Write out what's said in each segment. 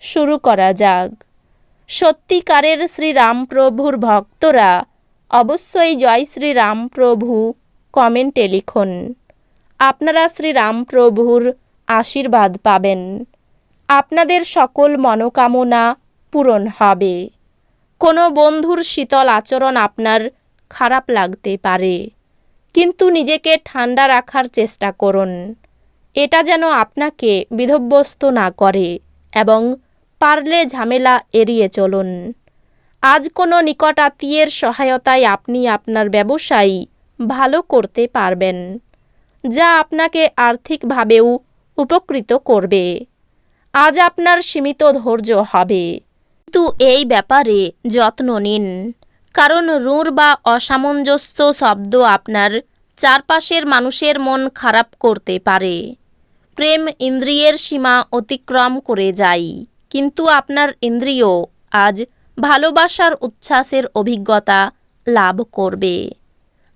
শুরু করা যাক। সত্যিকারের শ্রীরামপ্রভুর ভক্তরা অবশ্যই জয় শ্রীরামপ্রভু কমেন্টে লিখুন। আপনারা শ্রীরামপ্রভুর আশীর্বাদ পাবেন। আপনাদের সকল মনোকামনা পূরণ হবে। কোনো বন্ধুর শীতল আচরণ আপনার খারাপ লাগতে পারে। কিন্তু নিজেকে ঠান্ডা রাখার চেষ্টা করুন। এটা যেন আপনাকে বিধব্যস্ত না করে এবং পারলে ঝামেলা এড়িয়ে চলুন। আজ কোনো নিকট আত্মীয়ের সহায়তায় আপনি আপনার ব্যবসায়ী ভালো করতে পারবেন, যা আপনাকে আর্থিকভাবেও উপকৃত করবে। আজ আপনার সীমিত ধৈর্য হবে। কিন্তু এই ব্যাপারে যত্ন নিন, কারণ রুঁড় বা অসামঞ্জস্য শব্দ আপনার চারপাশের মানুষের মন খারাপ করতে পারে। প্রেম ইন্দ্রিয়ের সীমা অতিক্রম করে যায়। কিন্তু আপনার ইন্দ্রিয় আজ ভালোবাসার উচ্ছ্বাসের অভিজ্ঞতা লাভ করবে।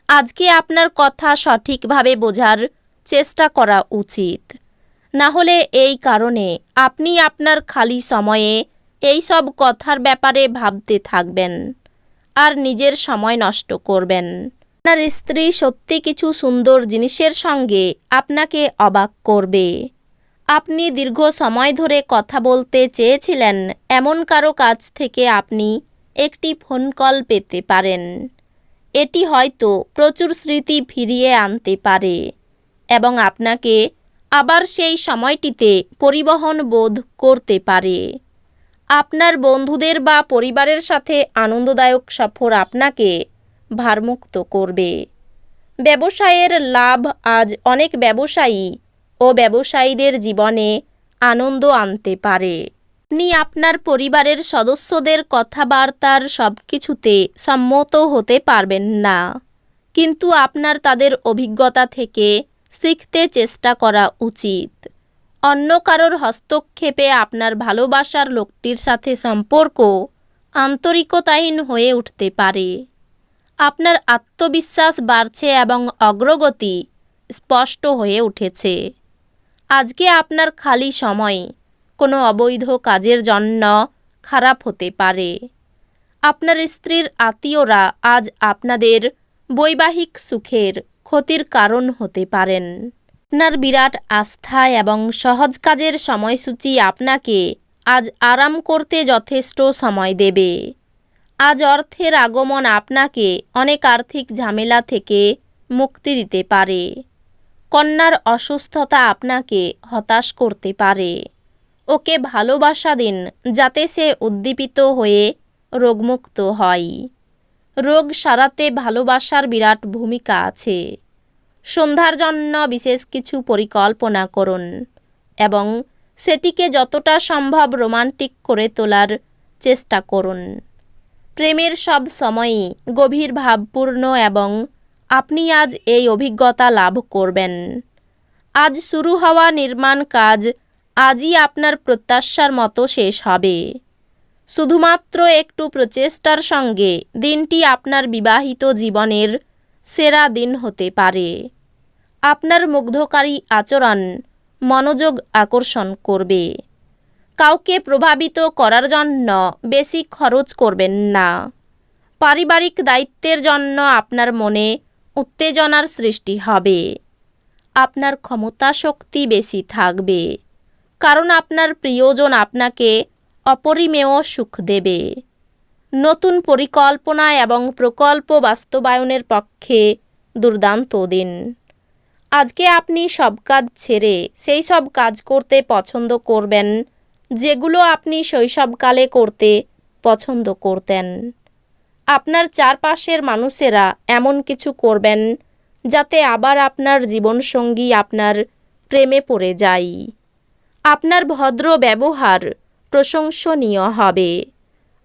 আজকে আপনার কথা সঠিকভাবে বোঝার চেষ্টা করা উচিত। না হলে এই কারণে আপনি আপনার খালি সময়ে এই সব কথার ব্যাপারে ভাবতে থাকবেন আর নিজের সময় নষ্ট করবেন। আপনার স্ত্রী সত্যি কিছু সুন্দর জিনিসের সঙ্গে আপনাকে অবাক করবে। আপনি দীর্ঘ সময় ধরে কথা বলতে চেয়েছিলেন, এমন কারও কাছ থেকে আপনি একটি ফোন কল পেতে পারেন। এটি হয়তো প্রচুর স্মৃতি ফিরিয়ে আনতে পারে এবং আপনাকে আবার সেই সময়টিতে পরিবহন বোধ করতে পারে। আপনার বন্ধুদের বা পরিবারের সাথে আনন্দদায়ক সফর আপনাকে ভারমুক্ত করবে। ব্যবসায়ের লাভ আজ অনেক ব্যবসায়ী ও ব্যবসায়ীদের জীবনে আনন্দ আনতে পারে। আপনি আপনার পরিবারের সদস্যদের কথাবার্তার সব কিছুতে সম্মত হতে পারবেন না। কিন্তু আপনার তাদের অভিজ্ঞতা থেকে শিখতে চেষ্টা করা উচিত। অন্য কারোর হস্তক্ষেপে আপনার ভালোবাসার লোকটির সাথে সম্পর্ক আন্তরিকতাহীন হয়ে উঠতে পারে। আপনার আত্মবিশ্বাস বাড়ছে এবং অগ্রগতি স্পষ্ট হয়ে উঠেছে। আজকে আপনার খালি সময়। কোনো অবৈধ কাজের জন্য খারাপ হতে পারে। আপনার স্ত্রীর আত্মীয়রা আজ আপনাদের বৈবাহিক সুখের ক্ষতির কারণ হতে পারেন। আপনার বিরাট আস্থা এবং সহজ কাজের সময়সূচি আপনাকে আজ আরাম করতে যথেষ্ট সময় দেবে। আজ অর্থের আগমন আপনাকে অনেক আর্থিক ঝামেলা থেকে মুক্তি দিতে পারে। কন্যার অসুস্থতা আপনাকে হতাশ করতে পারে। ওকে ভালোবাসা দিন, যাতে সে উদ্দীপিত হয়ে রোগমুক্ত হয়। রোগ সারাতে ভালোবাসার বিরাট ভূমিকা আছে। সন্ধ্যার জন্য বিশেষ কিছু পরিকল্পনা করুন এবং সেটিকে যতটা সম্ভব রোমান্টিক করে তোলার চেষ্টা করুন। প্রেমের সব সময়ই গভীর ভাবপূর্ণ এবং আপনি আজ এই অভিজ্ঞতা লাভ করবেন। আজ শুরু হওয়া নির্মাণ কাজ আজই আপনার প্রত্যাশার মতো শেষ হবে। শুধুমাত্র একটু প্রচেষ্টার সঙ্গে দিনটি আপনার বিবাহিত জীবনের সেরা দিন হতে পারে। আপনার মুগ্ধকারী আচরণ মনোযোগ আকর্ষণ করবে। কাউকে প্রভাবিত করার জন্য বেশি খরচ করবেন না। পারিবারিক দায়িত্বের জন্য আপনার মনে উত্তেজনার সৃষ্টি হবে। আপনার ক্ষমতা শক্তি বেশি থাকবে। কারণ আপনার প্রিয়জন আপনাকে অপরিমেয় সুখ দেবে। নতুন পরিকল্পনা এবং প্রকল্প বাস্তবায়নের পক্ষে দুর্দান্ত দিন। আজকে আপনি সব কাজ ছেড়ে সেই সব কাজ করতে পছন্দ করবেন, যেগুলো আপনি শৈশবকালে করতে পছন্দ করতেন। চারপাশের মানুষেরা এমন কিছু করবেন যাতে আবার আপনার জীবনসঙ্গী আপনার প্রেমে পড়ে যায়। আপনার ভদ্র ব্যবহার প্রশংসনীয় হবে।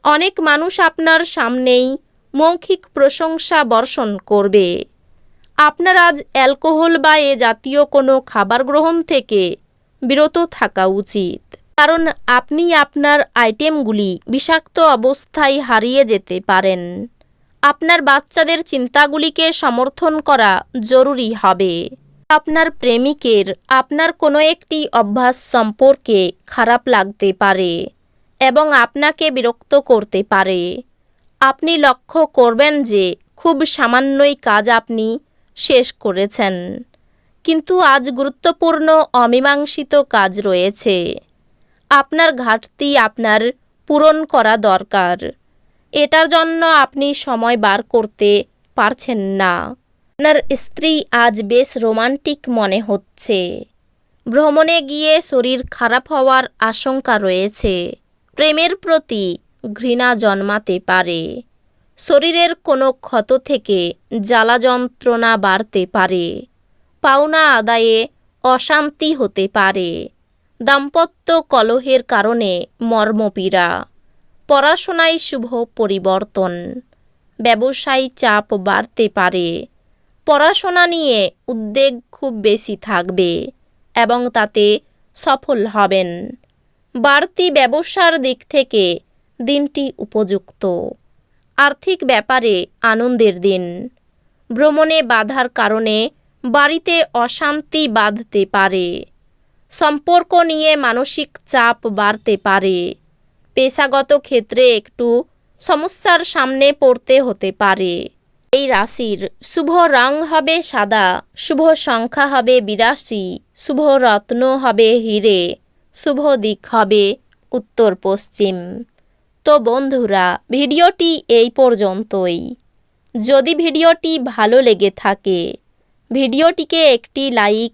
অনেক মানুষ আপনার সামনেই মৌখিক প্রশংসা বর্ষণ করবে। আপনার আজ অ্যালকোহল বা এ জাতীয় কোনো খাবার গ্রহণ থেকে বিরত থাকা উচিত। কারণ আপনি আপনার আইটেমগুলি বিষাক্ত অবস্থায় হারিয়ে যেতে পারেন। আপনার বাচ্চাদের চিন্তাগুলিকে সমর্থন করা জরুরি হবে। আপনার প্রেমিকের আপনার কোনো একটি অভ্যাস সম্পর্কে খারাপ লাগতে পারে এবং আপনাকে বিরক্ত করতে পারে। আপনি লক্ষ্য করবেন যে খুব সামান্যই কাজ আপনি শেষ করেছেন। কিন্তু আজ গুরুত্বপূর্ণ অমীমাংসিত কাজ রয়েছে। আপনার ঘাটতি আপনার পূরণ করা দরকার। এটার জন্য আপনি সময় বার করতে পারছেন না। আপনার স্ত্রী আজ বেশ রোমান্টিক মনে হচ্ছে। ভ্রমণে গিয়ে শরীর খারাপ হওয়ার আশঙ্কা রয়েছে। প্রেমের প্রতি ঘৃণা জন্মাতে পারে। শরীরের কোনো ক্ষত থেকে জ্বালা যন্ত্রণা বাড়তে পারে। পাওনা আদায়ে অশান্তি হতে পারে। দাম্পত্য কলহের কারণে মর্মপীড়া, পড়াশোনায় শুভ পরিবর্তন, ব্যবসায়ী চাপ বাড়তে পারে, পড়াশোনা নিয়ে উদ্বেগ খুব বেশি থাকবে এবং তাতে সফল হবেন। বাড়তি ব্যবসার দিক থেকে দিনটি উপযুক্ত। আর্থিক ব্যাপারে আনন্দের দিন। ভ্রমণে বাধার কারণে বাড়িতে অশান্তি বাঁধতে পারে। সম্পর্ক নিয়ে মানসিক চাপ বাড়তে পারে। পেশাগত ক্ষেত্রে একটু সমস্যার সামনে পড়তে হতে পারে। এই রাশির শুভ রং হবে সাদা, শুভ সংখ্যা হবে বিরাশি, শুভ রত্ন হবে হিরে, শুভ দিক হবে উত্তর পশ্চিম। তো বন্ধুরা, ভিডিওটি এই পর্যন্তই। যদি ভিডিওটি ভালো লেগে থাকে, ভিডিওটিকে একটি লাইক